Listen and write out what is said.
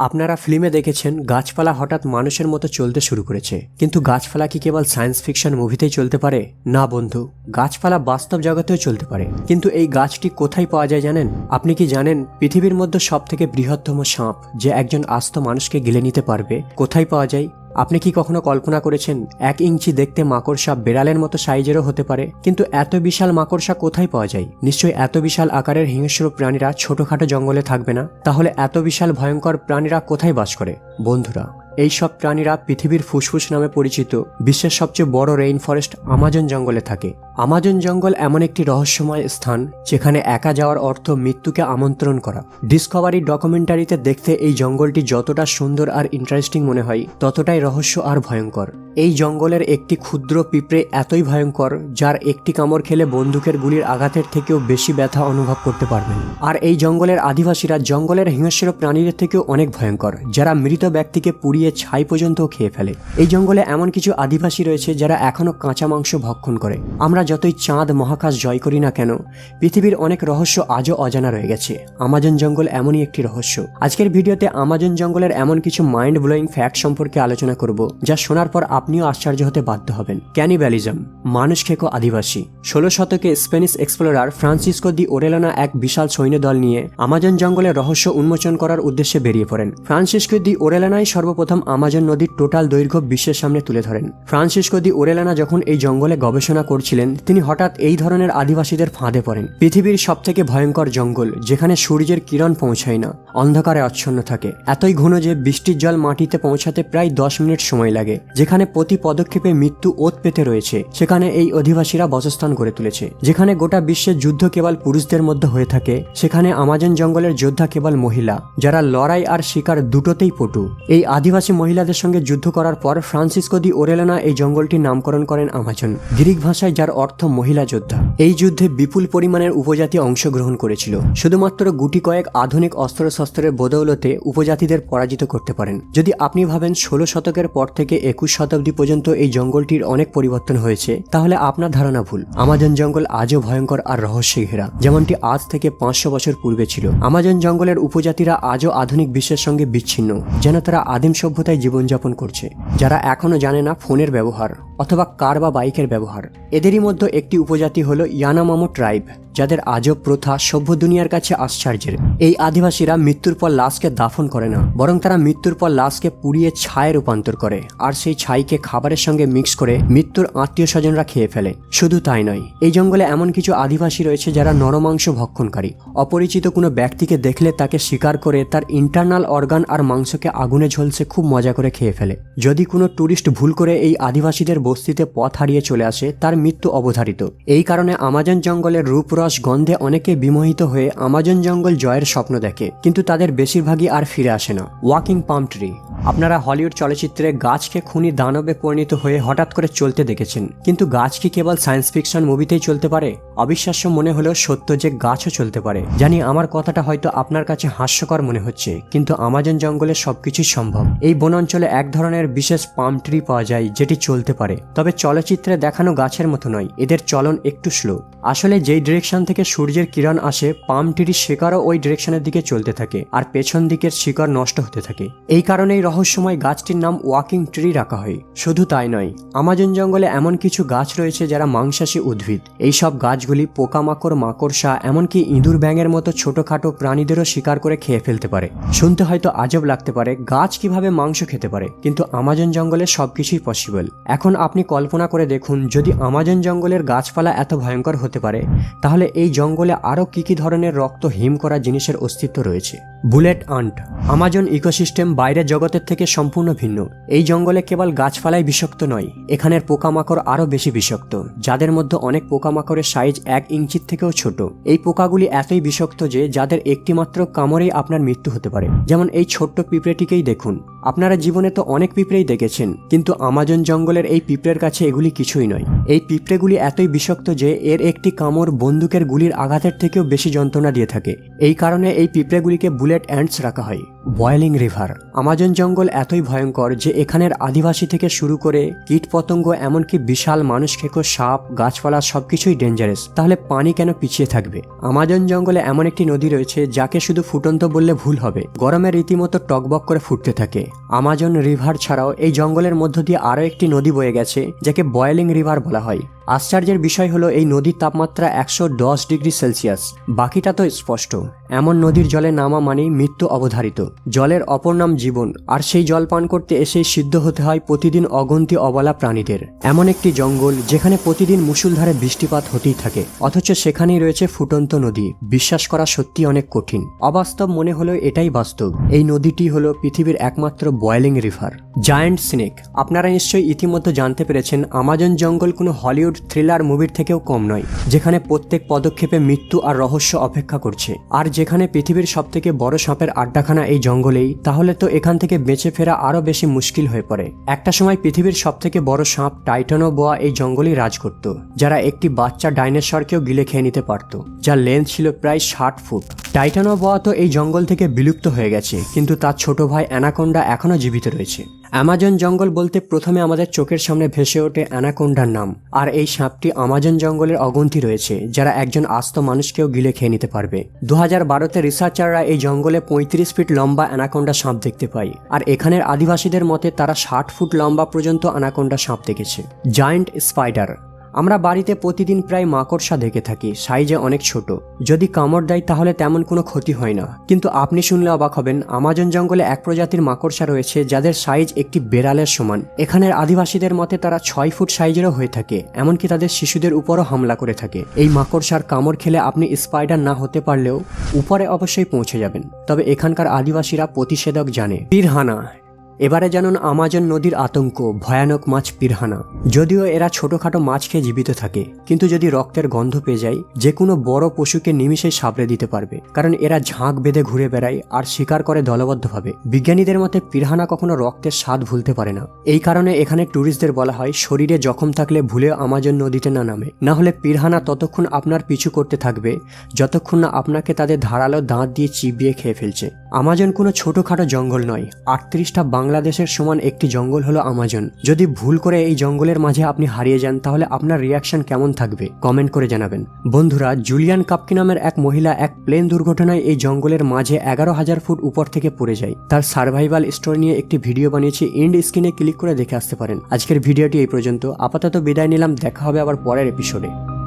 আপনারা ফিল্মে দেখেছেন গাছপালা হঠাৎ মানুষের মতো চলতে শুরু করেছে। কিন্তু গাছপালা কি কেবল সায়েন্স ফিকশন মুভিতেই চলতে পারে? না বন্ধু, গাছপালা বাস্তব জগতেও চলতে পারে। কিন্তু এই গাছটি কোথায় পাওয়া যায় জানেন? আপনি কি জানেন পৃথিবীর মধ্যে সব থেকে বৃহত্তম সাঁপ যে একজন আস্ত মানুষকে গিলে নিতে পারবে? কোথায় পাওয়া যায়? আপনি কি কখনো কল্পনা করেছেন এক ইঞ্চি দেখতে মাকড়সা বেড়ালের মতো সাইজেরও হতে পারে? কিন্তু এত বিশাল মাকড়সা কোথায় পাওয়া যায়? নিশ্চয়ই এত বিশাল আকারের হিংস্র প্রাণীরা ছোটখাটো জঙ্গলে থাকবে না? তাহলে এত বিশাল ভয়ঙ্কর প্রাণীরা কোথায় বাস করে? বন্ধুরা এই সব প্রাণীরা পৃথিবীর ফুসফুস নামে পরিচিত। বিশ্বের সবচেয়ে বড় রেইন ফরেস্ট আমাজন জঙ্গলে থাকে। আমাজন জঙ্গল এমন একটি রহস্যময় স্থান যেখানে একা যাওয়ার অর্থ মৃত্যুকে আমন্ত্রণ করা। ডিসকভারি ডকুমেন্টারিতে দেখতে এই জঙ্গলটি যতটা সুন্দর আর ইন্টারেস্টিং মনে হয়, ততটাই রহস্য আর ভয়ঙ্কর। এই জঙ্গলের একটি ক্ষুদ্র পিঁপড়ে এতই ভয়ঙ্কর, যার একটি কামড় খেলে বন্দুকের গুলির আঘাতের থেকেও বেশি ব্যথা অনুভব করতে পারবেন। আর এই জঙ্গলের আদিবাসীরা জঙ্গলের হিংস্র প্রাণীদের থেকেও অনেক ভয়ঙ্কর, যারা মৃত ব্যক্তিকে পুড়িয়ে ছাই পর্যন্ত খেয়ে ফেলে। এই জঙ্গলে এমন কিছু আদিবাসী রয়েছে যারা এখনও কাঁচা মাংস ভক্ষণ করে। আমরা যতই চাঁদ, মহাকাশ জয় করি না কেন, পৃথিবীর অনেক রহস্য আজও অজানা রয়ে গেছে। আমাজন জঙ্গল এমনই একটি রহস্য। আজকের ভিডিওতে আমাজন জঙ্গলের এমন কিছু মাইন্ড ব্লোয়িং ফ্যাক্ট সম্পর্কে আলোচনা করব, যা শোনার পর আপনিও আশ্চর্য হতে বাধ্য হবেন। ক্যানিব্যালিজম, মানুষ খেকো আদিবাসী। ষোলো শতকে Spanish explorer Francisco de Orellana এক বিশাল সৈন্যদল নিয়ে আমাজন জঙ্গলের রহস্য উন্মোচন করার উদ্দেশ্যে বেরিয়ে পড়েন। ফ্রান্সিসকো দি ওরেলানাই সর্বপ্রথম আমাজন নদীর টোটাল দৈর্ঘ্য বিশ্বের সামনে তুলে ধরেন। ফ্রান্সিসকো দি ওরেলানা যখন এই জঙ্গলে গবেষণা করছিলেন, তিনি হঠাৎ এই ধরনের আদিবাসীদের ফাঁদে পড়েন। পৃথিবীর সবথেকে ভয়ঙ্কর জঙ্গল, যেখানে সূর্যের কিরণ পৌঁছায় না, অন্ধকারে আচ্ছন্ন থাকে। এতই ঘন যে বৃষ্টির জল মাটিতে পৌঁছাতে প্রায় দশ মিনিট সময় লাগে, যেখানে প্রতি পদক্ষেপে মৃত্যু ওত পেতে রয়েছে। সেখানে এই অধিবাসীরা বাসস্থান করে তুলেছে। যেখানে গোটা বিশ্বের যুদ্ধ কেবল পুরুষদের মধ্যে হয়ে থাকে, সেখানে আমাজন জঙ্গলের যোদ্ধা কেবল মহিলা, যারা লড়াই আর শিকার দুটোতেই পটু। এই আদিবাসী মহিলাদের সঙ্গে যুদ্ধ করার পর ফ্রান্সিসকো দি ওরেলানা এই জঙ্গলটির নামকরণ করেন আমাজন, গ্রিক ভাষায় যার অর্থ মহিলা যোদ্ধা। এই যুদ্ধে বিপুল পরিমাণের উপজাতি অংশগ্রহণ করেছিল। শুধুমাত্র গুটি কয়েক আধুনিক অস্ত্রশস্ত্রের বদৌলতে উপজাতিদের পরাজিত করতে পারেন। যদি আপনি ভাবেন ষোলো শতকের পর থেকে একুশ শতাব্দী পর্যন্ত এই জঙ্গলটির অনেক পরিবর্তন হয়েছে। তাহলে আপনার ধারণা ভুল। আমাজন জঙ্গল আজও ভয়ঙ্কর আর রহস্য ঘেরা যেমনটি আজ থেকে পাঁচশো বছর পূর্বে ছিল। আমাজন জঙ্গলের উপজাতিরা আজও আধুনিক বিশ্বের সঙ্গে বিচ্ছিন্ন, যেন তারা আদিম সভ্যতায় জীবনযাপন করছে, যারা এখনও জানে না ফোনের ব্যবহার। অথবা কার বা বাইকের ব্যবহার। এদেরই মধ্যে একটি উপজাতি হলো ইয়ানামামো ট্রাইব, যাদের আজব প্রথা সভ্য দুনিয়ার কাছে আশ্চর্যের। এই আদিবাসীরা মৃত্যুর পর লাশকে দাফন করে না, বরং তারা মৃত্যুর পর লাশকে পুড়িয়ে ছায়ে রূপান্তর করে, আর সেই ছাইকে খাবারের সঙ্গে মিক্স করে মৃত্যুর আত্মীয় স্বজনরা খেয়ে ফেলে। শুধু তাই নয়, এই জঙ্গলে এমন কিছু আদিবাসী রয়েছে যারা নরমাংস ভক্ষণকারী। অপরিচিত কোনো ব্যক্তিকে দেখলে তাকে শিকার করে তার ইন্টারনাল অর্গান আর মাংসকে আগুনে ঝলসে খুব মজা করে খেয়ে ফেলে। যদি কোনো ট্যুরিস্ট ভুল করে এই আদিবাসীদের বস্তিতে পথ হারিয়ে চলে আসে তার মৃত্যু অবধারিত। এই কারণে আমাজন জঙ্গলের রূপরস গন্ধে অনেকে বিমোহিত হয়ে আমাজন জঙ্গল জয়ের স্বপ্ন দেখে, কিন্তু তাদের বেশিরভাগই আর ফিরে আসে না। Walking palm tree. আপনারা হলিউড চলচ্চিত্রে গাছকে খুনি দানবে পরিণত হয়ে হঠাৎ করে চলতে দেখেছেন, কিন্তু গাছ কি কেবল সায়েন্স ফিকশন মুভিতেই চলতে পারে? অবিশ্বাস্য মনে হলেও সত্য যে গাছও চলতে পারে। জানি আমার কথাটা হয়তো আপনার কাছে হাস্যকর মনে হচ্ছে, কিন্তু আমাজন জঙ্গলে সবকিছুই সম্ভব। এই বনাঞ্চলে এক ধরনের বিশেষ পাম ট্রি পাওয়া যায় যেটি চলতে পারে। তবে চলচ্চিত্রে দেখানো গাছের মতো নয়, এদের চলন একটু স্লো আসলে যেই ডিরেকশন থেকে সূর্যের কিরণ আসে পাম ট্রির শিকারও ওই ডিরেকশনের দিকে চলতে থাকে, আর পেছন দিকের শিকড় নষ্ট হতে থাকে। এই কারণেই রহস্যময় গাছটির নাম ওয়াকিং ট্রি রাখা হয়। শুধু তাই নয়, আমাজন জঙ্গলে এমন কিছু গাছ রয়েছে যারা মাংসাশী উদ্ভিদ। এই সব গাছগুলি পোকামাকড়, মাকড়সা, এমনকি ইঁদুর ব্যাঙের মতো ছোটখাটো প্রাণীদেরও শিকার করে খেয়ে ফেলতে পারে। শুনতে হয়তো আজব লাগতে পারে, গাছ কীভাবে মাংস খেতে পারে, কিন্তু আমাজন জঙ্গলে সবকিছুই পসিবল এখন আপনি কল্পনা করে দেখুন, যদি আমাজন জঙ্গলের গাছপালা এত ভয়ঙ্কর হতে পারে, তাহলে এই জঙ্গলে আরও কি কি ধরনের রক্ত হিম করা জিনিসের অস্তিত্ব রয়েছে? বুলেট আন্ট, আমাজন ইকোসিস্টেম বাইরের জগতের থেকে সম্পূর্ণ ভিন্ন। এই জঙ্গলে কেবল গাছপালাই বিষাক্ত নয়, এখানের পোকামাকড় আরও বেশি বিষাক্ত, যাদের মধ্যে অনেক পোকামাকড়ের সাইজ এক ইঞ্চির থেকেও ছোট। এই পোকাগুলি এতই বিষাক্ত যে যাদের একটিমাত্র কামড়েই আপনার মৃত্যু হতে পারে। যেমন এই ছোট্ট পিঁপড়েটিকেই দেখুন। আপনারা জীবনে তো অনেক পিঁপড়েই দেখেছেন, কিন্তু আমাজন জঙ্গলের এই পিঁপড়ের কাছে এগুলি কিছুই নয়। এই পিঁপড়েগুলি এতই বিষাক্ত যে এর একটি কামড় বন্দুকের গুলির আঘাতের থেকেও বেশি যন্ত্রণা দিয়ে থাকে। এই কারণে এই পিঁপড়েগুলিকে বুলেট অ্যান্ডস রাখা হয়। Boiling river. আমাজন জঙ্গল এতই ভয়ঙ্কর যে এখানের আদিবাসী থেকে শুরু করে কীট পতঙ্গ এমনকি বিশাল মানুষ, খেকো, সাপ, গাছপালা সবকিছুই ডেঞ্জারাস তাহলে পানি কেন পিছিয়ে থাকবে? আমাজন জঙ্গলে এমন একটি নদী রয়েছে যাকে শুধু ফুটন্ত বললে ভুল হবে। গরমে রীতিমতো টকবক করে ফুটতে থাকে। আমাজন রিভার ছাড়াও এই জঙ্গলের মধ্য দিয়ে আরও একটি নদী বয়ে গেছে। যাকে বয়েলিং রিভার বলা হয়। আশ্চর্যের বিষয় হলো এই নদীর তাপমাত্রা একশো দশ ডিগ্রি সেলসিয়াস। বাকিটা তো স্পষ্ট। এমন নদীর জলে নামা মানেই মৃত্যু অবধারিত। জলের অপর নাম জীবন, আর সেই জল পান করতে এসেই সিদ্ধ হতে হয় প্রতিদিন অগন্তি অবলা প্রাণীদের। এমন একটি জঙ্গল যেখানে প্রতিদিন মুষলধারে বৃষ্টিপাত হতেই থাকে, অথচ সেখানেই রয়েছে ফুটন্ত নদী। বিশ্বাস করা সত্যি অনেক কঠিন। অবাস্তব মনে হলেও এটাই বাস্তব। এই নদীটি হলো পৃথিবীর একমাত্র বয়েলিং রিভার। Giant snake. আপনারা নিশ্চয়ই ইতিমধ্যে জানতে পেরেছেন, আমাজন জঙ্গল কোনো হলিউড থ্রিলার মুভির থেকেও কম নয়, যেখানে প্রত্যেক পদক্ষেপে মৃত্যু আর রহস্য অপেক্ষা করছে। আর যেখানে পৃথিবীর সবথেকে বড় সাপের আড্ডাখানা এই জঙ্গলেই, তাহলে তো এখান থেকে বেঁচে ফেরা আরও বেশি মুশকিল হয়ে পড়ে। একটা সময় পৃথিবীর সবথেকে বড় সাপ টাইটানো বোয়া এই জঙ্গলেই রাজ করত, যারা একটি বাচ্চা ডাইনোসরকেও গিলে খেয়ে নিতে পারত, যার লেন্থ ছিল প্রায় ষাট ফুট। টাইটানো বোয়া তো এই জঙ্গল থেকে বিলুপ্ত হয়ে গেছে, কিন্তু তার ছোট ভাই অ্যানাকোন্ডা এখনও জীবিত রয়েছে। অ্যামাজন জঙ্গল বলতে প্রথমে আমাদের চোখের সামনে ভেসে ওঠে অ্যানাকোন্ডার নাম। আর এই সাপটি আমাজন জঙ্গলের অগন্তি রয়েছে, যারা একজন আস্ত মানুষকেও গিলে খেয়ে নিতে পারবে। দু হাজার বারোতে রিসার্চাররা এই জঙ্গলে পঁয়ত্রিশ ফিট লম্বা অ্যানাকোন্ডা সাপ দেখতে পায় আর এখানের আদিবাসীদের মতে তারা ষাট ফুট লম্বা পর্যন্ত অ্যানাকোন্ডা সাপ দেখেছে। জায়েন্ট স্পাইডার আমরা বাড়িতে প্রতিদিন প্রায় মাকড়সা দেখে থাকি, সাইজে অনেক ছোট। যদি কামড় দেয় তাহলে তেমন কোনো ক্ষতি হয় না। কিন্তু আপনি শুনলে অবাক হবেন, আমাজন জঙ্গলে এক প্রজাতির মাকড়সা রয়েছে যাদের সাইজ একটি বেড়ালের সমান। এখানের আদিবাসীদের মতে তারা ছয় ফুট সাইজেরও হয়ে থাকে, এমনকি তাদের শিশুদের উপরও হামলা করে থাকে। এই মাকড়সার কামড় খেলে আপনি স্পাইডার না হতে পারলেও উপরে অবশ্যই পৌঁছে যাবেন। তবে এখানকার আদিবাসীরা প্রতিষেধক জানে। পিরহানা এবারে জানুন আমাজন নদীর আতঙ্ক, ভয়ানক মাছ পিরহানা। যদিও এরা ছোটখাটো মাছ খেয়ে জীবিত থাকে, কিন্তু যদি রক্তের গন্ধ পেয়ে যায় যে কোনো বড় পশুকে নিমিষেই সাবড়ে দিতে পারবে। কারণ এরা ঝাঁক বেঁধে ঘুরে বেড়ায় আর শিকার করে দলবদ্ধভাবে। বিজ্ঞানীদের মতে পিরহানা কখনো রক্তের স্বাদ ভুলতে পারে না। এই কারণে এখানে ট্যুরিস্টদের বলা হয়, শরীরে জখম থাকলে ভুলেও আমাজন নদীতে না নামে। না হলে পিরহানা ততক্ষণ আপনার পিছু করতে থাকবে, যতক্ষণ না আপনাকে তাদের ধারালো দাঁত দিয়ে চিবিয়ে খেয়ে ফেলছে। আমাজন কোনো ছোটখাটো জঙ্গল নয়। আটত্রিশটা বাংলাদেশের সমান একটি জঙ্গল হলো আমাজন। যদি ভুল করে এই জঙ্গলের মাঝে আপনি হারিয়ে যান, তাহলে আপনার রিয়াকশন কেমন থাকবে? কমেন্ট করে জানাবেন। বন্ধুরা, জুলিয়ান কাপকি নামের এক মহিলা এক প্লেন দুর্ঘটনায় এই জঙ্গলের মাঝে এগারো হাজার ফুট উপর থেকে পড়ে যায়। তার সার্ভাইভাল স্টোরি নিয়ে একটি ভিডিও বানিয়েছি। এন্ড স্ক্রিনে ক্লিক করে দেখে আসতে পারেন। আজকের ভিডিওটি এই পর্যন্ত। আপাতত বিদায় নিলাম। দেখা হবে আবার পরের এপিসোডে